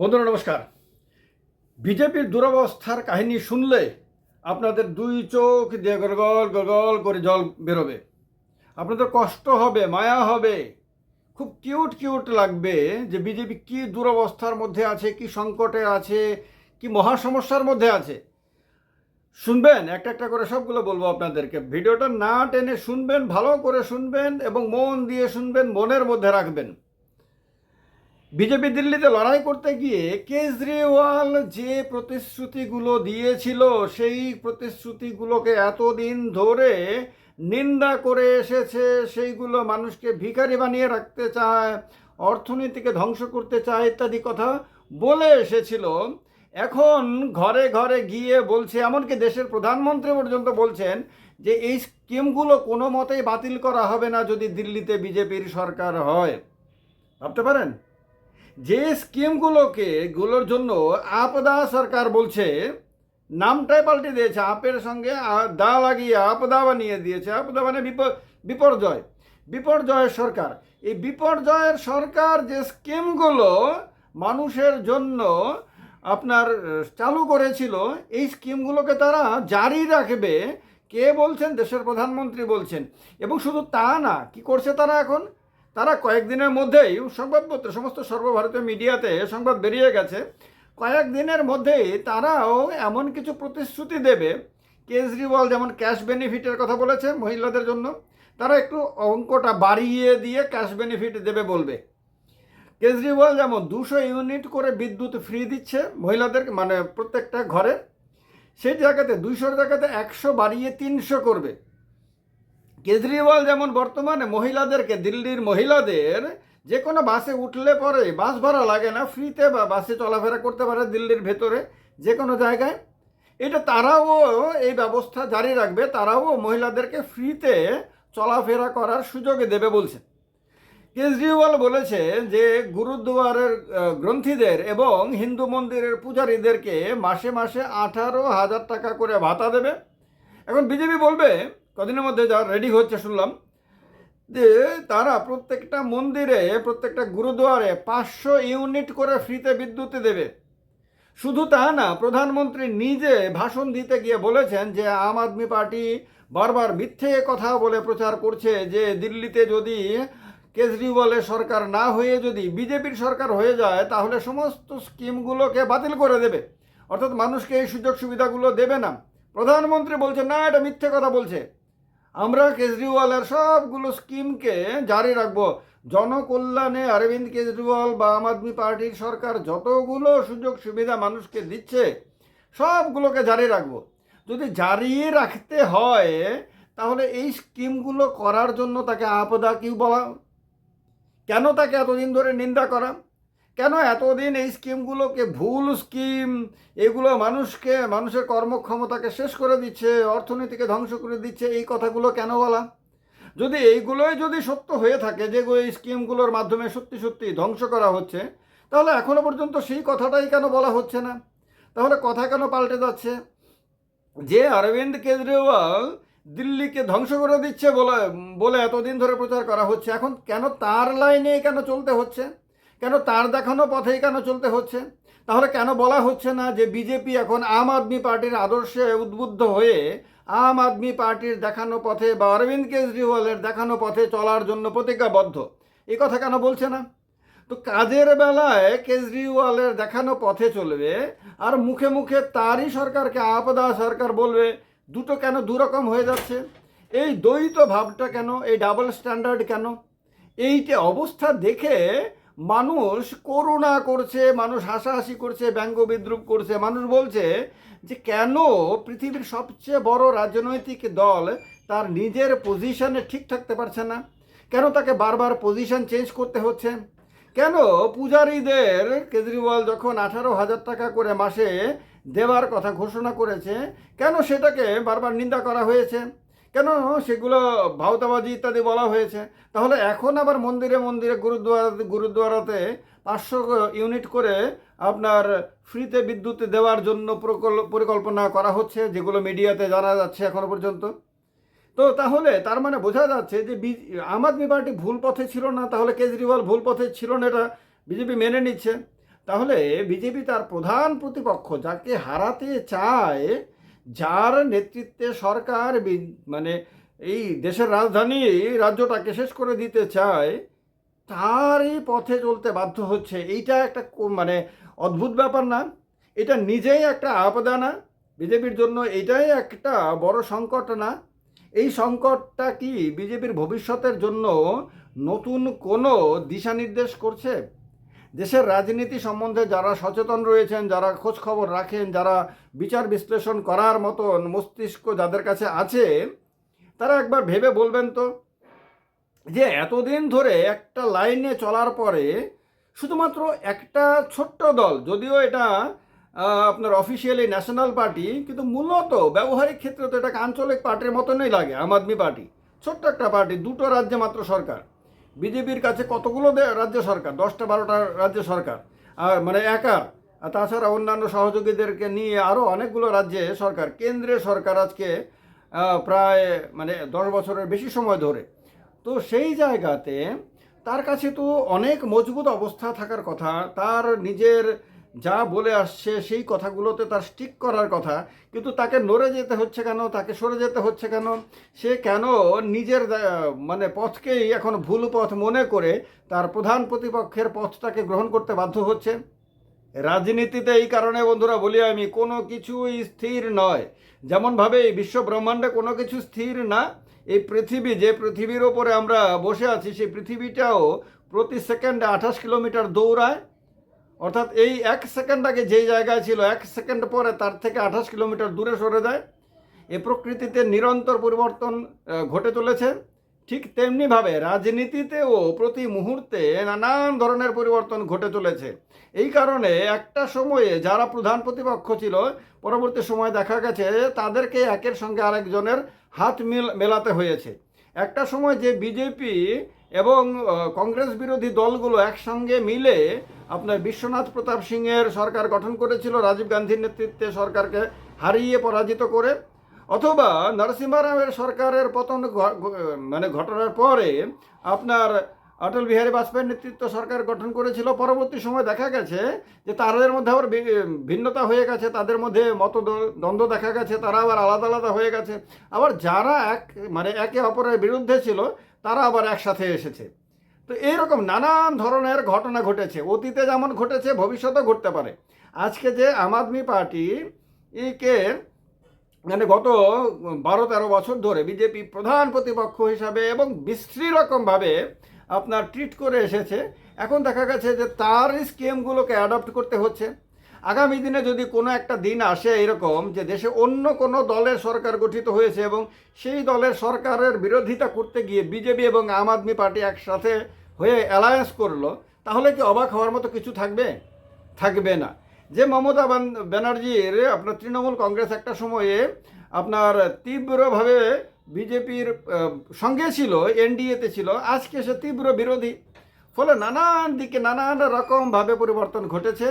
বন্ধুরা, নমস্কার। বিজেপির দুরবস্থার কাহিনী শুনলে আপনাদের দুই চোখ দিয়ে গলগল গলগল করে জল বেরোবে। আপনাদের কষ্ট হবে, মায়া হবে। খুব কিউট কিউট লাগবে যে বিজেপি কি দুরবস্থার মধ্যে আছে, কি সংকটে আছে, কি মহা সমস্যার মধ্যে আছে। শুনবেন, একটা একটা করে সবগুলো বলব আপনাদেরকে। ভিডিওটা না টেনে শুনবেন, ভালো করে শুনবেন এবং মন দিয়ে শুনবেন, মনের মধ্যে রাখবেন। বিজেপি দিল্লিতে লড়াই করতে গিয়ে কেজরিওয়াল যে প্রতিশ্রুতিগুলো দিয়েছিল, সেই প্রতিশ্রুতিগুলোকে এতদিন ধরে নিন্দা করে এসেছে, সেইগুলো মানুষকে ভিখারি বানিয়ে রাখতে চায়, অর্থনীতিকে ধ্বংস করতে চায় ইত্যাদি কথা বলে এসেছিল। এখন ঘরে ঘরে গিয়ে বলছে, এমনকি দেশের প্রধানমন্ত্রী পর্যন্ত বলছেন যে, এই স্কিমগুলো কোনো মতেই বাতিল করা হবে না যদি দিল্লিতে বিজেপির সরকার হয়। ভাবতে পারেন? যে স্কিমগুলোকে, গুলোর জন্য আপদা সরকার বলছে, নামটাই পাল্টে দিয়েছে। আপের সঙ্গে দা লাগিয়ে আপদা বানিয়ে দিয়েছে। আপদা মানে বিপ- বিপর্যয়। বিপর্যয়ের সরকার। এই বিপর্যয়ের সরকার যে স্কিমগুলো মানুষের জন্য আপনার, চালু করেছিল, এই স্কিমগুলোকে তারা জারি রাখবে। কে বলছেন? দেশের প্রধানমন্ত্রী বলছেন। এবং শুধু তা না, কি করছে তারা এখন? তারা কয়েকদিনের মধ্যেই সংবাদপত্র, সমস্ত সর্বভারতীয় মিডিয়াতে সংবাদ বেরিয়ে গেছে। কয়েকদিনের মধ্যেই তারাও এমন কিছু প্রতিশ্রুতি দেবে। কেজরিওয়াল যেমন ক্যাশ বেনিফিটের কথা বলেছে মহিলাদের জন্য, তারা একটু অঙ্কটা বাড়িয়ে দিয়ে ক্যাশ বেনিফিট দেবে বলবে। কেজরিওয়াল যেমন দুশো ইউনিট করে বিদ্যুৎ ফ্রি দিচ্ছে মহিলাদের মানে প্রত্যেকটা ঘরে, সেই জায়গাতে, দুইশোর জায়গাতে একশো বাড়িয়ে তিনশো করবে। কেজরিওয়াল যেমন বর্তমানে মহিলাদেরকে দিল্লির মহিলাদের যে কোনো বাসে উঠলে পরে বাস ভাড়া লাগে না, ফ্রিতে বা বাসে চলাফেরা করতে পারে দিল্লির ভেতরে যে কোনো জায়গায়। এটা তারাও এই ব্যবস্থা জারি রাখবে, তারাও মহিলাদেরকে ফ্রিতে চলাফেরা করার সুযোগ দেবে বলছেন কেজরিওয়াল বলেছে যে গুরুদুয়ারের গ্রন্থীদের এবং হিন্দু মন্দিরের পূজারীদেরকে মাসে মাসে আঠারো হাজার টাকা করে ভাতা দেবে। এখন বিজেপি বলবে কদিনের মধ্যে যা রেডি হচ্ছে শুনলাম যে তারা প্রত্যেকটা মন্দিরে, প্রত্যেকটা গুরুদুয়ারে পাঁচশো ইউনিট করে ফ্রিতে বিদ্যুৎ দেবে। শুধু তা না, প্রধানমন্ত্রী নিজে ভাষণ দিতে গিয়ে বলেছেন যে আম আদমি পার্টি বারবার মিথ্যে কথা বলে প্রচার করছে যে দিল্লিতে যদি কেজরিওয়ালের সরকার না হয়ে যদি বিজেপির সরকার হয়ে যায়, তাহলে সমস্ত স্কিমগুলোকে বাতিল করে দেবে। অর্থাৎ মানুষকে এই সুযোগ সুবিধাগুলো দেবে না। প্রধানমন্ত্রী বলছে না, এটা মিথ্যে কথা বলছে। আমরা কেজরিওয়ালের সবগুলো স্কিমকে জারি রাখব। জনকল্যাণে অরবিন্দ কেজরিওয়াল বা আম আদমি পার্টির সরকার যতগুলো সুযোগ সুবিধা মানুষকে দিচ্ছে, সবগুলোকে জারি রাখব। যদি জারি রাখতে হয়, তাহলে এই স্কিমগুলো করার জন্য তাকে আপদা কিউ বলা। কেন তাকে এতদিন ধরে নিন্দা করা? কেন এতদিন এই স্কিমগুলোকে ভুল স্কিম? এগুলো মানুষকে, মানুষের কর্মক্ষমতাকে শেষ করে দিচ্ছে, অর্থনীতিকে ধ্বংস করে দিচ্ছে, এই কথাগুলো কেন বলা? যদি এইগুলোই যদি সত্য হয়ে থাকে যে এই স্কিমগুলোর মাধ্যমে সত্যি সত্যি ধ্বংস করা হচ্ছে, তাহলে এখনও পর্যন্ত সেই কথাটাই কেন বলা হচ্ছে না? তাহলে কথা কেন পাল্টে যাচ্ছে? যে অরবিন্দ কেজরিওয়াল দিল্লিকে ধ্বংস করে দিচ্ছে বলে বলে এতদিন ধরে প্রচার করা হচ্ছে, এখন কেন তার লাইনে কেন চলতে হচ্ছে? কেন তার দেখানো পথেই কেন চলতে হচ্ছে? তাহলে কেন বলা হচ্ছে না যে বিজেপি এখন আম আদমি পার্টির আদর্শে উদ্বুদ্ধ হয়ে আম আদমি পার্টির দেখানো পথে বা অরবিন্দ কেজরিওয়ালের দেখানো পথে চলার জন্য প্রতিজ্ঞাবদ্ধ? এই কথা কেন বলছে না? তো কাজের বেলায় কেজরিওয়ালের দেখানো পথে চলবে আর মুখে মুখে তারই সরকারকে আপদা সরকার বলবে, দুটো কেন দুরকম হয়ে যাচ্ছে? এই দ্বৈত ভাবটা কেন? এই ডাবল স্ট্যান্ডার্ড কেন? এইটা অবস্থা দেখে মানুষ করুণা করছে, মানুষ হাসাহাসি করছে, ব্যঙ্গ বিদ্রুপ করছে। মানুষ বলছে যে, কেন পৃথিবীর সবচেয়ে বড় রাজনৈতিক দল তার নিজের পজিশনে ঠিক থাকতে পারছে না? কেন তাকে বারবার পজিশন চেঞ্জ করতে হচ্ছে? কেন পূজারীদের কেজরিওয়াল যখন আঠারো হাজার টাকা করে মাসে দেওয়ার কথা ঘোষণা করেছে, কেন সেটাকে বারবার নিন্দা করা হয়েছে? কেন? সেগুলো ভাওতাবাজি ইত্যাদি বলা হয়েছে। তাহলে এখন আবার মন্দিরে মন্দিরে গুরুদ্বারা গুরুদ্বারাতে পাঁচশো ইউনিট করে আপনার ফ্রিতে বিদ্যুৎ দেওয়ার জন্য প্রকল- পরিকল্পনা করা হচ্ছে, যেগুলো মিডিয়াতে জানা যাচ্ছে এখনও পর্যন্ত। তো তাহলে তার মানে বোঝা যাচ্ছে যে আম আদমি পার্টি ভুল পথে ছিল না, তাহলে কেজরিওয়াল ভুল পথে ছিল না, এটা বিজেপি মেনে নিচ্ছে। তাহলে বিজেপি তার প্রধান প্রতিপক্ষ যাকে হারাতে চায় যার নেতৃত্বে সরকার মানে এই দেশের রাজধানী রাজ্যটাকে শেষ করে দিতে চায়, তারই পথে চলতে বাধ্য হচ্ছে। এইটা একটা মানে অদ্ভুত ব্যাপার না। এটা নিজেই একটা আপদা না বিজেপির জন্য এটাই একটা বড় সংকট না। এই সংকটটা কি বিজেপির ভবিষ্যতের জন্য নতুন কোনো দিশা নির্দেশ করছে? দেশের রাজনীতি সম্বন্ধে যারা সচেতন রয়েছেন, যারা খোঁজ খবর রাখেন, যারা বিচার বিশ্লেষণ করার মতন মস্তিষ্ক যাদের কাছে আছে, তারা একবার ভেবে বলবেন তো যে এতদিন ধরে একটা লাইনে চলার পরে শুধুমাত্র একটা ছোট্ট দল, যদিও এটা আপনার অফিসিয়ালি ন্যাশনাল পার্টি, কিন্তু মূলত ব্যবহারিক ক্ষেত্রে তো এটাকে আঞ্চলিক পার্টির মতনই লাগে, আম আদমি পার্টি। ছোট্ট একটা পার্টি, দুটো রাজ্যে মাত্র সরকার। বিজেপির কাছে কতগুলো রাজ্য সরকার? দশটা, বারোটা রাজ্য সরকার। আর মানে একার। তাছাড়া অন্যান্য সহযোগীদেরকে নিয়ে আরও অনেকগুলো রাজ্যে সরকার। কেন্দ্রীয় সরকার আজকে প্রায় মানে দশ বছরের বেশি সময় ধরে। তো সেই জায়গাতে তার কাছে তো অনেক মজবুত অবস্থা থাকার কথা, তার নিজের যা বলে আসছে সেই কথাগুলোতে তার স্টিক করার কথা, কিন্তু তাকে নড়ে যেতে হচ্ছে কেন? তাকে সরে যেতে হচ্ছে কেন? সে কেন নিজের মানে পথকেই এখন ভুল পথ মনে করে তার প্রধান প্রতিপক্ষের পথটাকে গ্রহণ করতে বাধ্য হচ্ছে? রাজনীতিতে এই কারণে বন্ধুরা বলি আমি, কোনো কিছুই স্থির নয়। যেমনভাবে এই বিশ্ব ব্রহ্মাণ্ডে কোনো কিছু স্থির না, এই পৃথিবী, যে পৃথিবীর ওপরে আমরা বসে আছি, সেই পৃথিবীটাও প্রতি সেকেন্ডে আঠাশ কিলোমিটার দৌড়ায়। অর্থাৎ এই এক সেকেন্ড আগে যেই জায়গায় ছিল, এক সেকেন্ড পরে তার থেকে আঠাশ কিলোমিটার দূরে সরে যায়। এ প্রকৃতিতে নিরন্তর পরিবর্তন ঘটে চলেছে। ঠিক তেমনিভাবে রাজনীতিতেও প্রতি মুহূর্তে নানান ধরনের পরিবর্তন ঘটে চলেছে। এই কারণে একটা সময়ে যারা প্রধান প্রতিপক্ষ ছিল, পরবর্তী সময় দেখা গেছে তাদেরকে একের সঙ্গে আরেকজনের হাত মিল, মেলাতে হয়েছে। একটা সময় যে বিজেপি এবং কংগ্রেস বিরোধী দলগুলো একসঙ্গে মিলে আপনার বিশ্বনাথ প্রতাপ সিংয়ের সরকার গঠন করেছিল, রাজীব গান্ধীর নেতৃত্বে সরকারকে হারিয়ে পরাজিত করে। অথবা নরসিংহ রাওয়ের সরকারের পতন মানে ঘটনার পরে আপনার অটল বিহারী বাজপেয়ীর নেতৃত্ব সরকার গঠন করেছিল। পরবর্তী সময় দেখা গেছে যে তাদের মধ্যে আবার ভিন্নতা হয়ে গেছে, তাদের মধ্যে মত দ্বন্দ্ব দেখা গেছে, তারা আবার আলাদা আলাদা হয়ে গেছে। আবার যারা এক মানে একে অপরের বিরুদ্ধে ছিল তারা আবার একসাথে এসেছে। তো এইরকম নানান ধরনের ঘটনা ঘটেছে। অতীতে যেমন ঘটেছে, ভবিষ্যতেও ঘটতে পারে। আজকে যে আম আদমি পার্টি কে মানে গত বারো তেরো বছর ধরে বিজেপি প্রধান প্রতিপক্ষ হিসাবে এবং বিশ্রী রকমভাবে আপনার ট্রিট করে এসেছে। এখন দেখা গেছে যে তার স্কিমগুলোকে অ্যাডপ্ট করতে হচ্ছে। আগামী দিনে যদি কোনো একটা দিন আসে এরকম যে দেশে অন্য কোনো দলের সরকার গঠিত হয়েছে এবং সেই দলের সরকারের বিরোধিতা করতে গিয়ে বিজেপি এবং আম আদমি পার্টি একসাথে হয়ে অ্যালায়েন্স করল, তাহলে কি অবাক হওয়ার মতো কিছু থাকবে? থাকবে না। যে মমতা ব্যানার্জির আপনার তৃণমূল কংগ্রেস একটা সময়ে আপনার তীব্রভাবে বিজেপির সঙ্গে ছিল এনডিএতে ছিল, আজকে সে তীব্র বিরোধী। ফলে নানান দিকে নানান রকমভাবে পরিবর্তন ঘটেছে।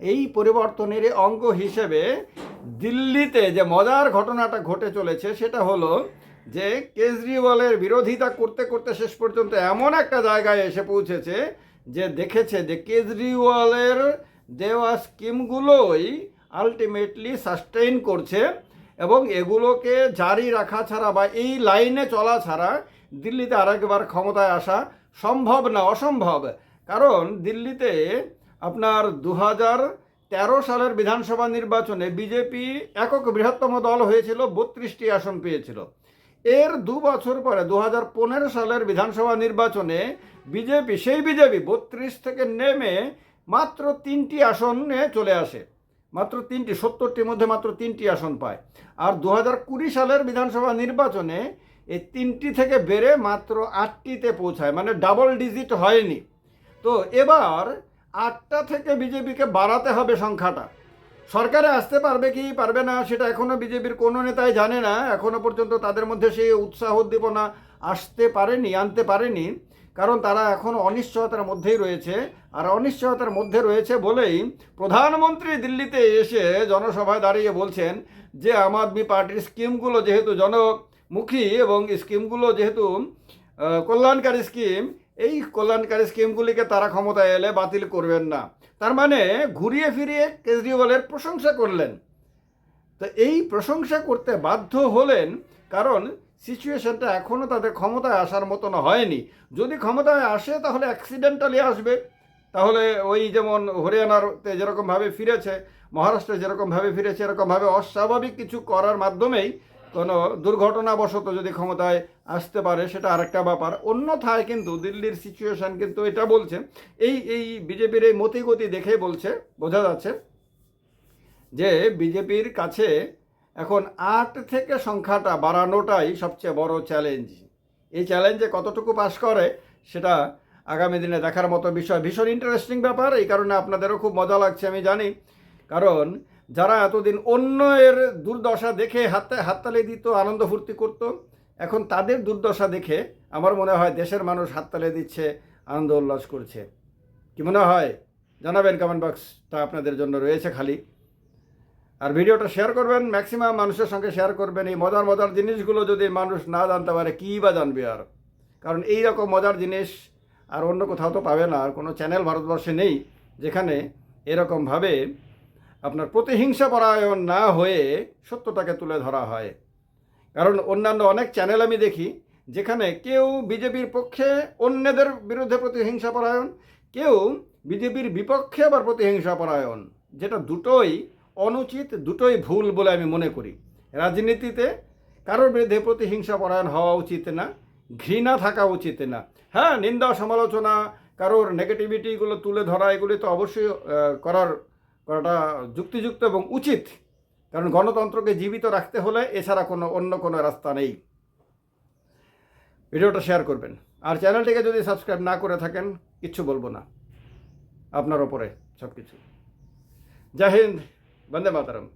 এই পরিবর্তনের অঙ্গ হিসেবে দিল্লিতে যে মজার ঘটনাটা ঘটে চলেছে, সেটা হলো যে কেজরিওয়ালের বিরোধিতা করতে করতে শেষ পর্যন্ত এমন একটা জায়গায় এসে পৌঁছেছে যে দেখেছে যে কেজরিওয়ালের দেওয়া স্কিমগুলোই আলটিমেটলি সাস্টেইন করছে এবং এগুলোকে জারি রাখা ছাড়া বা এই লাইনে চলা ছাড়া দিল্লিতে আরেকবার ক্ষমতায় আসা সম্ভব না, অসম্ভব। কারণ দিল্লিতে আপনার দু তেরো সালের বিধানসভা নির্বাচনে বিজেপি একক বৃহত্তম দল হয়েছিল, বত্রিশটি আসন পেয়েছিল। এর দু বছর পরে দু হাজার পনেরো সালের বিধানসভা নির্বাচনে বিজেপি, সেই বিজেপি বত্রিশ থেকে নেমে মাত্র তিনটি আসনে চলে আসে। মাত্র তিনটি, সত্তরটির মধ্যে মাত্র তিনটি আসন পায়। আর দু হাজার কুড়ি সালের বিধানসভা নির্বাচনে এই তিনটি থেকে বেড়ে মাত্র আটটিতে পৌঁছায় মানে ডাবল ডিজিট হয়নি। তো এবার আটটা থেকে বিজেপিকে বাড়াতে হবে সংখ্যাটা। সরকারে আসতে পারবে কি পারবে না সেটা এখনও বিজেপির কোনো নেতাই জানে না। এখনও পর্যন্ত তাদের মধ্যে সেই উৎসাহ উদ্দীপনা আসতে পারেনি, আনতে পারেনি। কারণ তারা এখন অনিশ্চয়তার মধ্যেই রয়েছে। আর অনিশ্চয়তার মধ্যে রয়েছে বলেই প্রধানমন্ত্রী দিল্লিতে এসে জনসভায় দাঁড়িয়ে বলছেন যে, আম আদমি পার্টির স্কিমগুলো যেহেতু জনমুখী এবং স্কিমগুলো যেহেতু কল্যাণকারী স্কিম এই কল্যাণকারী স্কিমগুলিকে তারা ক্ষমতায় এলে বাতিল করবেন না। তার মানে ঘুরিয়ে ফিরিয়ে কেজরিওয়ালের প্রশংসা করলেন। তো এই প্রশংসা করতে বাধ্য হলেন কারণ সিচুয়েশনটা এখনও তাদের ক্ষমতায় আসার মতন হয়নি। যদি ক্ষমতায় আসে তাহলে অ্যাক্সিডেন্টালি আসবে। তাহলে ওই যেমন হরিয়ানাতে যেরকমভাবে ফিরেছে, মহারাষ্ট্রে যেরকমভাবে ফিরেছে, এরকমভাবে অস্বাভাবিক কিছু করার মাধ্যমেই কোনো দুর্ঘটনাবশত যদি ক্ষমতায় আসতে পারে, সেটা আরেকটা ব্যাপার। অন্যথায় কিন্তু দিল্লির সিচুয়েশান কিন্তু এটা বলছে, এই এই বিজেপির এই মতিগতি দেখে বলছে, বোঝা যাচ্ছে যে বিজেপির কাছে এখন আট থেকে সংখ্যাটা বাড়ানোটাই সবচেয়ে বড় চ্যালেঞ্জ এই চ্যালেঞ্জে কতটুকু পাশ করে, সেটা আগামী দিনে দেখার মতো বিষয়। ভীষণ ইন্টারেস্টিং ব্যাপার, এই কারণে আপনাদেরও খুব মজা লাগছে, আমি জানি। কারণ যারা এতদিন অন্য এর দুর্দশা দেখে হাতে হাততালি দিত, আনন্দ ফুর্তি করতো, এখন তাদের দুর্দশা দেখে আমার মনে হয় দেশের মানুষ হাততালি দিচ্ছে, আনন্দ উল্লাস করছে। কি মনে হয়? জানাবেন কমেন্ট বক্সটা আপনাদের জন্য রয়েছে খালি। আর ভিডিওটা শেয়ার করবেন ম্যাক্সিমাম মানুষের সঙ্গে শেয়ার করবেন। এই মজার মজার জিনিসগুলো যদি মানুষ না জানতে পারে, কী বা জানবে আর? কারণ এই রকম মজার জিনিস আর অন্য কোথাও তো পাবে না। আর কোনো চ্যানেল ভারতবর্ষে নেই যেখানে এরকমভাবে আপনার প্রতিহিংসা পরায়ণ না হয়ে সত্যটাকে তুলে ধরা হয়। কারণ অন্যান্য অনেক চ্যানেল আমি দেখি, যেখানে কেউ বিজেপির পক্ষে অন্যদের বিরুদ্ধে প্রতিহিংসা পরায়ণ, কেউ বিজেপির বিপক্ষে আবার প্রতিহিংসা পরায়ণ। যেটা দুটোই অনুচিত, দুটোই ভুল বলে আমি মনে করি। রাজনীতিতে কারোর বিরুদ্ধে প্রতিহিংসা পরায়ণ হওয়া উচিত না, ঘৃণা থাকা উচিত না। হ্যাঁ নিন্দা, সমালোচনা, কারোর নেগেটিভিটিগুলো তুলে ধরা, এগুলি তো অবশ্যই করার করাটা যুক্তিযুক্ত এবং উচিত। কারণ গণতন্ত্রকে জীবিত রাখতে হলে এছাড়া কোনো অন্য কোনো রাস্তা নেই। ভিডিওটা শেয়ার করবেন। আর চ্যানেলটিকে যদি সাবস্ক্রাইব না করে থাকেন, কিচ্ছু বলব না। আপনার ওপরে সব কিছু জয় হিন্দ, বন্দে মাতারম।